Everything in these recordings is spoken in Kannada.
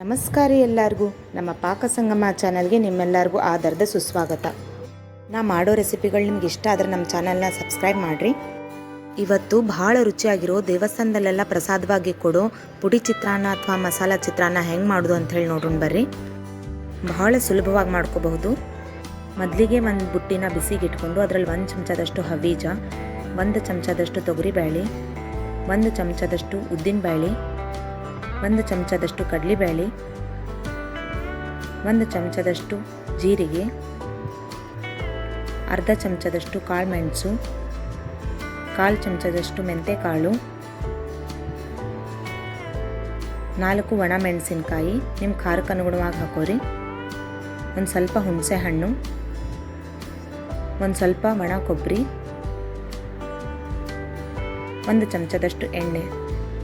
ನಮಸ್ಕಾರ ಎಲ್ಲರಿಗೂ. ನಮ್ಮ ಪಾಕ ಸಂಗಮ ಚಾನಲ್ಗೆ ನಿಮ್ಮೆಲ್ಲರಿಗೂ ಆಧಾರದ ಸುಸ್ವಾಗತ. ನಾ ಮಾಡೋ ರೆಸಿಪಿಗಳು ನಿಮ್ಗೆ ಇಷ್ಟ ಆದರೆ ನಮ್ಮ ಚಾನಲ್ನ ಸಬ್ಸ್ಕ್ರೈಬ್ ಮಾಡಿರಿ. ಇವತ್ತು ಭಾಳ ರುಚಿಯಾಗಿರೋ ದೇವಸ್ಥಾನದಲ್ಲೆಲ್ಲ ಪ್ರಸಾದವಾಗಿ ಕೊಡೋ ಪುಡಿ ಚಿತ್ರಾನ್ನ ಅಥವಾ ಮಸಾಲ ಚಿತ್ರಾನ್ನ ಹೆಂಗೆ ಮಾಡೋದು ಅಂಥೇಳಿ ನೋಡೋಣ ಬರ್ರಿ. ಬಹಳ ಸುಲಭವಾಗಿ ಮಾಡ್ಕೋಬಹುದು. ಮೊದಲಿಗೆ ಒಂದು ಬುಟ್ಟಿನ ಬಿಸಿಗೆ ಇಟ್ಕೊಂಡು ಅದರಲ್ಲಿ ಒಂದು ಚಮಚದಷ್ಟು ಹವೀಜ, ಒಂದು ಚಮಚದಷ್ಟು ತೊಗರಿಬೇಳೆ ಒಂದು ಚಮಚದಷ್ಟು ಉದ್ದಿನಬೇಳೆ ಒಂದು ಚಮಚದಷ್ಟು ಕಡಲೆಬೇಳೆ, ಒಂದು ಚಮಚದಷ್ಟು ಜೀರಿಗೆ, ಅರ್ಧ ಚಮಚದಷ್ಟು ಕಾಳು ಮೆಣಸು ಕಾಲು ಚಮಚದಷ್ಟು ಮೆಂತೆಕಾಳು, ನಾಲ್ಕು ಒಣ ಮೆಣಸಿನಕಾಯಿ ನಿಮ್ಮ ಖಾರಕ್ಕೆ ಅನುಗುಣವಾಗಿ ಹಾಕೋರಿ. ಒಂದು ಸ್ವಲ್ಪ ಹುಣಸೆ ಹಣ್ಣು, ಒಂದು ಸ್ವಲ್ಪ ಒಣ ಕೊಬ್ಬರಿ ಒಂದು ಚಮಚದಷ್ಟು ಎಣ್ಣೆ.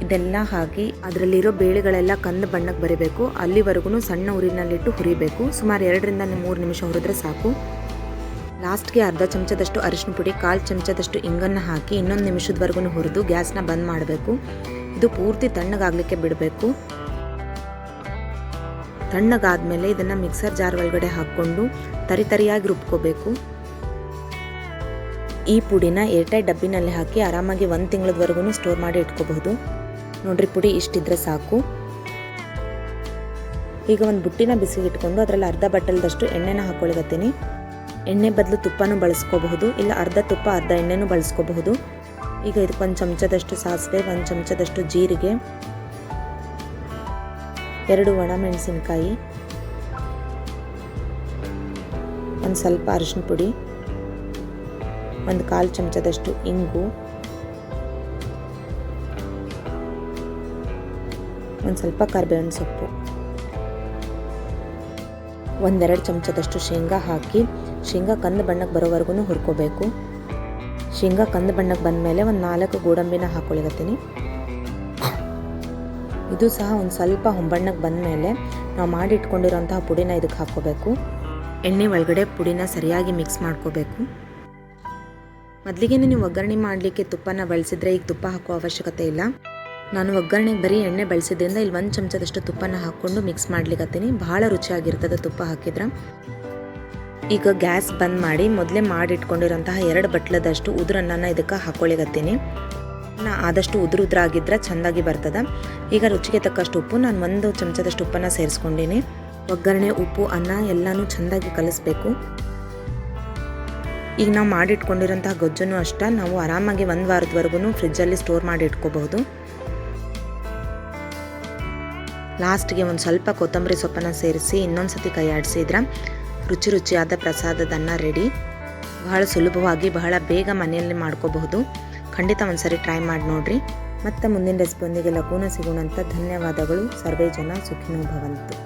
ಇದೆಲ್ಲ ಹಾಕಿ ಅದರಲ್ಲಿರೋ ಬೇಳೆಗಳೆಲ್ಲ ಕಂದು ಬಣ್ಣಕ್ಕೆ ಬರಬೇಕು. ಅಲ್ಲಿವರೆಗೂ ಸಣ್ಣ ಉರಿನಲ್ಲಿಟ್ಟು ಹುರಿಬೇಕು. ಸುಮಾರು ಎರಡರಿಂದ ಮೂರು ನಿಮಿಷ ಹುರಿದ್ರೆ ಸಾಕು. ಲಾಸ್ಟ್ಗೆ ಅರ್ಧ ಚಮಚದಷ್ಟು ಅರಿಶಿನ ಪುಡಿ, ಕಾಲು ಚಮಚದಷ್ಟು ಇಂಗನ್ನು ಹಾಕಿ ಇನ್ನೊಂದು ನಿಮಿಷದವರೆಗೂ ಹುರಿದು ಗ್ಯಾಸ್ನ ಬಂದ್ ಮಾಡಬೇಕು. ಇದು ಪೂರ್ತಿ ತಣ್ಣಗಾಗಲಿಕ್ಕೆ ಬಿಡಬೇಕು. ತಣ್ಣಗಾದ್ಮೇಲೆ ಇದನ್ನು ಮಿಕ್ಸರ್ ಜಾರ್ ಒಳಗಡೆ ಹಾಕ್ಕೊಂಡು ತರಿತರಿಯಾಗಿ ರುಬ್ಕೋಬೇಕು. ಈ ಪುಡಿನ ಏರ್ಟೈಟ್ ಡಬ್ಬಿನಲ್ಲಿ ಹಾಕಿ ಆರಾಮಾಗಿ ಒಂದು ತಿಂಗಳದವರೆಗೂ ಸ್ಟೋರ್ ಮಾಡಿ ಇಟ್ಕೋಬಹುದು. ನೋಡ್ರಿ, ಪುಡಿ ಇಷ್ಟಿದ್ರೆ ಸಾಕು. ಈಗ ಒಂದು ಬುಟ್ಟಿನ ಬಿಸಿಗೆ ಇಟ್ಕೊಂಡು ಅದರಲ್ಲಿ ಅರ್ಧ ಬಟ್ಟಲ್ದಷ್ಟು ಎಣ್ಣೆನ ಹಾಕೊಳಿಗತ್ತೀನಿ ಎಣ್ಣೆ ಬದಲು ತುಪ್ಪನೂ ಬಳಸ್ಕೋಬಹುದು, ಇಲ್ಲ ಅರ್ಧ ತುಪ್ಪ, ಅರ್ಧ ಎಣ್ಣೆನೂ ಬಳಸ್ಕೋಬಹುದು. ಈಗ ಇದಕ್ಕೆ ಒಂದು ಚಮಚದಷ್ಟು ಸಾಸಿವೆ, ಒಂದು ಚಮಚದಷ್ಟು ಜೀರಿಗೆ, ಎರಡು ಒಣ ಮೆಣಸಿನಕಾಯಿ ಒಂದು ಸ್ವಲ್ಪ ಅರಿಶಿನ ಪುಡಿ, ಒಂದು ಕಾಲು ಚಮಚದಷ್ಟು ಇಂಗು. ಒಂದು ಸ್ವಲ್ಪ ಕರ್ಬೇವಿನ ಸೊಪ್ಪು. ಒಂದೆರಡು ಚಮಚದಷ್ಟು ಶೇಂಗಾ ಹಾಕಿ, ಶೇಂಗಾ ಕಂದು ಬಣ್ಣಕ್ಕೆ ಬರೋವರೆಗೂ ಹುರ್ಕೋಬೇಕು. ಶೇಂಗಾ ಕಂದು ಬಣ್ಣಕ್ಕೆ ಬಂದಮೇಲೆ ಒಂದು ನಾಲ್ಕು ಗೋಡಂಬಿನ ಹಾಕ್ಕೊಳಿಗತ್ತೀನಿ ಇದು ಸಹ ಒಂದು ಸ್ವಲ್ಪ ಹೊಂಬಣ್ಣಕ್ಕೆ ಬಂದಮೇಲೆ ನಾವು ಮಾಡಿ ಇಟ್ಕೊಂಡಿರೋಂತಹ ಪುಡಿನ ಇದಕ್ಕೆ ಹಾಕ್ಕೋಬೇಕು. ಎಣ್ಣೆ ಒಳಗಡೆ ಪುಡಿನ ಸರಿಯಾಗಿ ಮಿಕ್ಸ್ ಮಾಡ್ಕೋಬೇಕು. ಮೊದಲಿಗೆ ನೀವು ಒಗ್ಗರಣೆ ಮಾಡಲಿಕ್ಕೆ ತುಪ್ಪನ ಬಳಸಿದ್ರೆ ಈಗ ತುಪ್ಪ ಹಾಕೋ ಅವಶ್ಯಕತೆ ಇಲ್ಲ. ನಾನು ಒಗ್ಗರಣೆಗೆ ಬರೀ ಎಣ್ಣೆ ಬಳಸಿದ್ರಿಂದ ಇಲ್ಲಿ ಒಂದು ಚಮಚದಷ್ಟು ತುಪ್ಪನ ಹಾಕ್ಕೊಂಡು ಮಿಕ್ಸ್ ಮಾಡ್ಲಿಕ್ಕತ್ತೀನಿ ಭಾಳ ರುಚಿಯಾಗಿರ್ತದೆ ತುಪ್ಪ ಹಾಕಿದ್ರೆ. ಈಗ ಗ್ಯಾಸ್ ಬಂದ್ ಮಾಡಿ ಮೊದಲೇ ಮಾಡಿಟ್ಕೊಂಡಿರೋಂತಹ ಎರಡು ಬಟ್ಲದಷ್ಟು ಉದುರನ್ನ ಇದಕ್ಕೆ ಹಾಕ್ಕೊಳಿಗತ್ತೀನಿ ನಾ ಆದಷ್ಟು ಉದುರು ಉದುರಾಗಿದ್ರೆ ಚೆಂದಾಗಿ ಬರ್ತದೆ. ಈಗ ರುಚಿಗೆ ತಕ್ಕಷ್ಟು ಉಪ್ಪು, ನಾನು ಒಂದು ಚಮಚದಷ್ಟು ಉಪ್ಪನ್ನು ಸೇರಿಸ್ಕೊಂಡಿನಿ. ಒಗ್ಗರಣೆ, ಉಪ್ಪು, ಅನ್ನ ಎಲ್ಲನೂ ಚೆಂದಾಗಿ ಕಲಿಸ್ಬೇಕು. ಈಗ ನಾವು ಮಾಡಿಟ್ಕೊಂಡಿರೋಂತಹ ಗೊಜ್ಜನ್ನು ಅಷ್ಟೇ ನಾವು ಆರಾಮಾಗಿ ಒಂದು ವಾರದವರೆಗೂ ಫ್ರಿಜ್ಜಲ್ಲಿ ಸ್ಟೋರ್ ಮಾಡಿ ಇಟ್ಕೋಬಹುದು. ಲಾಸ್ಟ್ಗೆ ಒಂದು ಸ್ವಲ್ಪ ಕೊತ್ತಂಬರಿ ಸೊಪ್ಪನ್ನು ಸೇರಿಸಿ ಇನ್ನೊಂದು ಸತಿ ಕೈ ಆಡಿಸಿದ್ರೆ ರುಚಿ ರುಚಿಯಾದ ಪ್ರಸಾದದನ್ನ ರೆಡಿ ಬಹಳ ಸುಲಭವಾಗಿ, ಬಹಳ ಬೇಗ ಮನೆಯಲ್ಲಿ ಮಾಡ್ಕೋಬಹುದು. ಖಂಡಿತ ಒಂದ್ಸರಿ ಟ್ರೈ ಮಾಡಿ ನೋಡ್ರಿ. ಮತ್ತೆ ಮುಂದಿನ ರೆಸಿಪಿಯೊಂದಿಗೆ ಲಗೂನ ಸಿಗೋಣಂತ ಧನ್ಯವಾದಗಳು. ಸರ್ವೇ ಜನ ಸುಖಿನೋ ಭವಂತು.